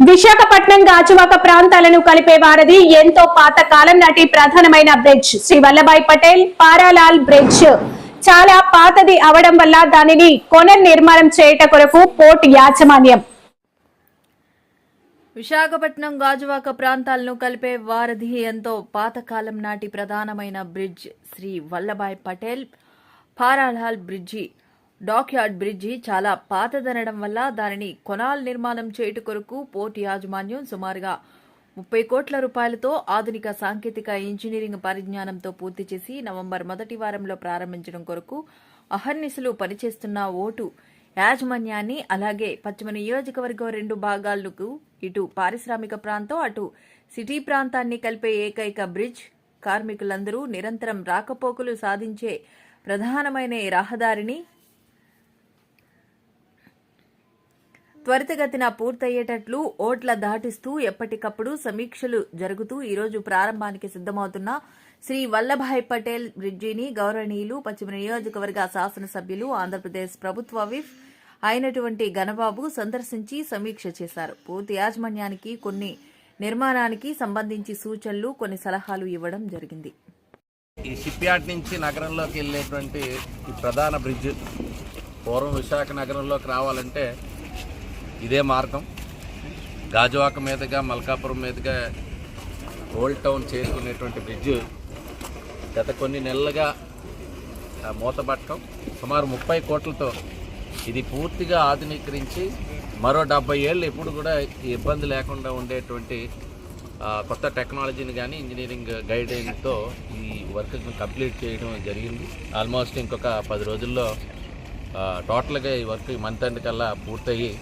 విశాఖపట్నం గాజువాక ప్రాంతాలను కలిపే వారది ఎంతో పాత కాలం నాటి ప్రధానమైన బ్రిడ్జ్. శ్రీ వల్లభాయ్ పటేల్ పారాలాల్ బ్రిడ్జ్. చాలా పాతది అవడం వల్ల దానిని పునర్నిర్మాణం చేయట కొరకు పోర్ట్ యాజమాన్యం. విశాఖపట్నం గాజువాక ప్రాంతాలను కలిపే వారధి ఎంతో పాతకాలం నాటి ప్రధానమైన బ్రిడ్జ్ శ్రీ వల్లభాయ్ పటేల్ పారాలాల్ బ్రిడ్జి. డాక్యార్డ్ బ్రిడ్జి చాలా పాతదనడం వల్ల దానిని కొనాల్ నిర్మాణం చేయుట కొరకు పోర్ట్ యాజమాన్యం సుమారుగా ముప్పై కోట్ల రూపాయలతో ఆధునిక సాంకేతిక ఇంజనీరింగ్ పరిజ్ఞానంతో పూర్తి చేసి నవంబర్ మొదటి వారంలో ప్రారంభించడం కొరకు అహర్నిశలు పనిచేస్తున్న ఓటు యాజమాన్యాన్ని అలాగే పశ్చిమ నియోజకవర్గం రెండు భాగాలకు ఇటు పారిశ్రామిక ప్రాంతం అటు సిటీ ప్రాంతాన్ని కలిపే ఏకైక బ్రిడ్జ్. కార్మికులందరూ నిరంతరం రాకపోకలు సాధించే ప్రధానమైన రహదారిని త్వరితగతిన పూర్తయ్యేటట్లు ఓట్ల దాటిస్తూ ఎప్పటికప్పుడు సమీక్షలు జరుగుతూ ఈరోజు ప్రారంభానికి సిద్దమవుతున్న శ్రీ వల్లభాయ్ పటేల్ బ్రిడ్జిని గౌరవనీయులు పశ్చిమ నియోజకవర్గ శాసనసభ్యులు ఆంధ్రప్రదేశ్ ప్రభుత్వ విఫ్ అయినటువంటి ఘనబాబు సందర్శించి సమీక్ష చేశారు. పూర్తి యాజమాన్యానికి కొన్ని నిర్మాణానికి సంబంధించి సూచనలు కొన్ని సలహాలు ఇవ్వడం జరిగింది. ఈ షిప్ యార్డ్ నుంచి నగరంలోకి వెళ్ళేటువంటి ఈ ప్రధాన బ్రిడ్జ్ పూర్వం విశాఖ నగరంలోకి రావాలంటే ఇదే మార్గం. గాజువాక మీదుగా మల్కాపురం మీదుగా ఓల్డ్ టౌన్ చేరుకునేటువంటి బ్రిడ్జ్ గత కొన్ని నెలలుగా మూతబట్టం మూతపట్టడం సుమారు ముప్పై కోట్లతో ఇది పూర్తిగా ఆధునీకరించి మరో డెబ్బై ఏళ్ళు ఎప్పుడు కూడా ఇబ్బంది లేకుండా ఉండేటువంటి కొత్త టెక్నాలజీని కానీ ఇంజనీరింగ్ గైడెన్స్తో ఈ వర్క్ని కంప్లీట్ చేయడం జరిగింది. ఆల్మోస్ట్ ఇంకొక పది రోజుల్లో టోటల్గా ఈ వర్క్ ఈ మంత్ ఎండ్ కల్లా పూర్తయ్యి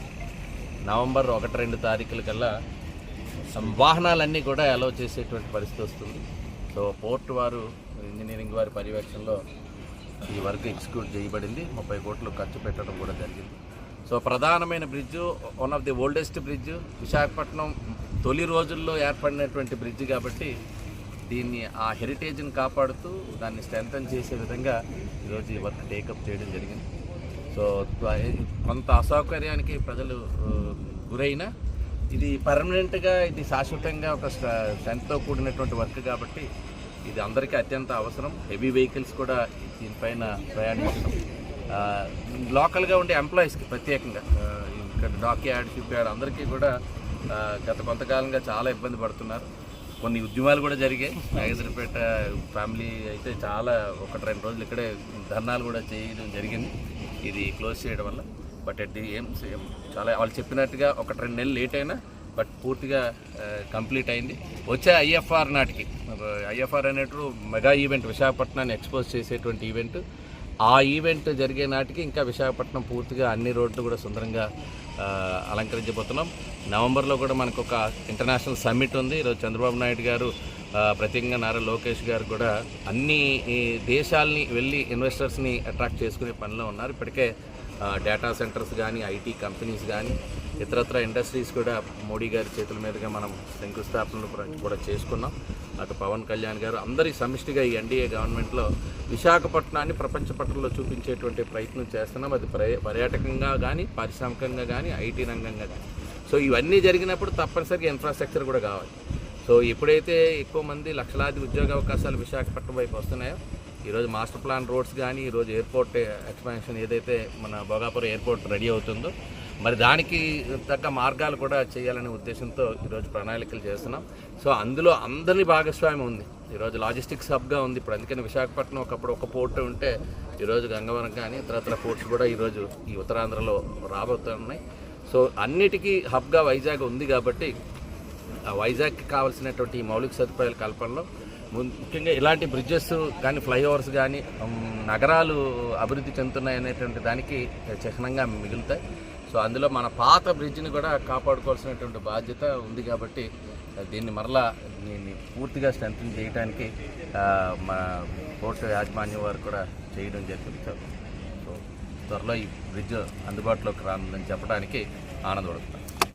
నవంబర్ ఒకటి రెండు తారీఖుల కల్లా వాహనాలన్నీ కూడా అలౌ చేసేటువంటి పరిస్థితి వస్తుంది. సో పోర్ట్ వారు ఇంజనీరింగ్ వారి పర్యవేక్షణలో ఈ వర్క్ ఎగ్జిక్యూట్ చేయబడింది. ముప్పై కోట్లు ఖర్చు పెట్టడం కూడా జరిగింది. సో ప్రధానమైన bridge one of the oldest bridge Visakhapatnam తొలి రోజుల్లో ఏర్పడినటువంటి బ్రిడ్జ్ కాబట్టి దీన్ని ఆ హెరిటేజ్ని కాపాడుతూ దాన్ని స్ట్రెంగ్తన్ చేసే విధంగా ఈరోజు ఈ వర్క్ టేకప్ చేయడం జరిగింది. సో కొంత అసౌకర్యానికి ప్రజలు గురైన ఇది పర్మనెంట్గా ఇది శాశ్వతంగా ఒక స్ట్రెంత్తో కూడినటువంటి వర్క్ కాబట్టి ఇది అందరికీ అత్యంత అవసరం. హెవీ వెహికల్స్ కూడా దీనిపైన ప్రయాణించడం. లోకల్గా ఉండే ఎంప్లాయీస్కి ప్రత్యేకంగా ఇక్కడ డాక్ యార్డ్ షిప్ యార్డ్ అందరికీ కూడా గత కొంతకాలంగా చాలా ఇబ్బంది పడుతున్నారు. కొన్ని ఉద్యమాలు కూడా జరిగాయి. నాగేశ్వరపేట ఫ్యామిలీ అయితే చాలా ఒకటి రెండు రోజులు ఇక్కడే ధర్నాలు కూడా చేయడం జరిగింది. ఇది క్లోజ్ చేయడం వల్ల. But at the end same. చాలా వాళ్ళు చెప్పినట్టుగా ఒకటి రెండు నెలలు లేట్ అయినా బట్ పూర్తిగా కంప్లీట్ అయింది. వచ్చే ఐఎఫ్ఆర్ నాటికి. ఐఎఫ్ఆర్ అనేటువంటి మెగా ఈవెంట్ విశాఖపట్నాన్ని ఎక్స్పోజ్ చేసేటువంటి ఈవెంట్. ఆ ఈవెంట్ జరిగే నాటికి ఇంకా విశాఖపట్నం పూర్తిగా అన్ని రోడ్లు కూడా సుందరంగా అలంకరించబోతున్నాం. నవంబర్లో కూడా మనకు ఒక ఇంటర్నేషనల్ సమ్మిట్ ఉంది. ఈరోజు చంద్రబాబు నాయుడు గారు ప్రత్యేకంగా నారా లోకేష్ గారు కూడా అన్ని దేశాల్ని దేశాలని వెళ్ళి ఇన్వెస్టర్స్ని అట్రాక్ట్ చేసుకునే పనిలో ఉన్నారు. ఇప్పటికే డేటా సెంటర్స్ కానీ ఐటీ కంపెనీస్ కానీ ఇతరత్ర ఇండస్ట్రీస్ కూడా మోడీ గారి చేతుల మీదుగా మనం శంకుస్థాపనలు కూడా చేసుకున్నాం. అటు పవన్ కళ్యాణ్ గారు అందరి సమిష్టిగా ఈ ఎన్డీఏ గవర్నమెంట్లో విశాఖపట్నాన్ని ప్రపంచ పట్టణంలో చూపించేటువంటి ప్రయత్నం చేస్తున్నాం. అది పర్యాటకంగా కానీ పారిశ్రామికంగా కానీ ఐటీ రంగంగా కానీ సో ఇవన్నీ జరిగినప్పుడు తప్పనిసరిగా ఇన్ఫ్రాస్ట్రక్చర్ కూడా కావాలి. సో ఎప్పుడైతే ఎక్కువ మంది లక్షలాది ఉద్యోగ అవకాశాలు విశాఖపట్నం వైపు వస్తున్నాయో ఈరోజు మాస్టర్ ప్లాన్ రోడ్స్ కానీ ఈరోజు ఎయిర్పోర్ట్ ఎక్స్పాన్షన్ ఏదైతే మన భోగాపురం ఎయిర్పోర్ట్ రెడీ అవుతుందో మరి దానికి తగ్గ మార్గాలు కూడా చేయాలనే ఉద్దేశంతో ఈరోజు ప్రణాళికలు చేస్తున్నాం. సో అందులో అందరి భాగస్వామ్యం ఉంది. ఈరోజు లాజిస్టిక్స్ హబ్గా ఉంది. ఇప్పుడు అందుకని విశాఖపట్నం ఒకప్పుడు ఒక పోర్ట్ ఉంటే ఈరోజు గంగవరం కానీ ఇతరత్ర పోర్ట్స్ కూడా ఈరోజు ఈ ఉత్తరాంధ్రలో రాబోతున్నాయి సో అన్నిటికీ హబ్గా వైజాగ్ ఉంది కాబట్టి ఆ వైజాగ్కి కావాల్సినటువంటి ఈ మౌలిక సదుపాయాల కల్పనలో ముఖ్యంగా ఇలాంటి బ్రిడ్జెస్ కానీ ఫ్లైఓవర్స్ కానీ నగరాలు అభివృద్ధి చెందుతున్నాయి అనేటువంటి దానికి చిహ్నంగా మిగులుతాయి. సో అందులో మన పాత బ్రిడ్జ్ని కూడా కాపాడుకోవాల్సినటువంటి బాధ్యత ఉంది కాబట్టి దీన్ని మరలా దీన్ని పూర్తిగా స్ట్రెంగ్ చేయడానికి మన మా కోర్టు యాజమాన్యం వారు కూడా చేయడం జరిగింది. సో త్వరలో ఈ బ్రిడ్జ్ అందుబాటులోకి రానుందని చెప్పడానికి ఆనందపడుతున్నాను.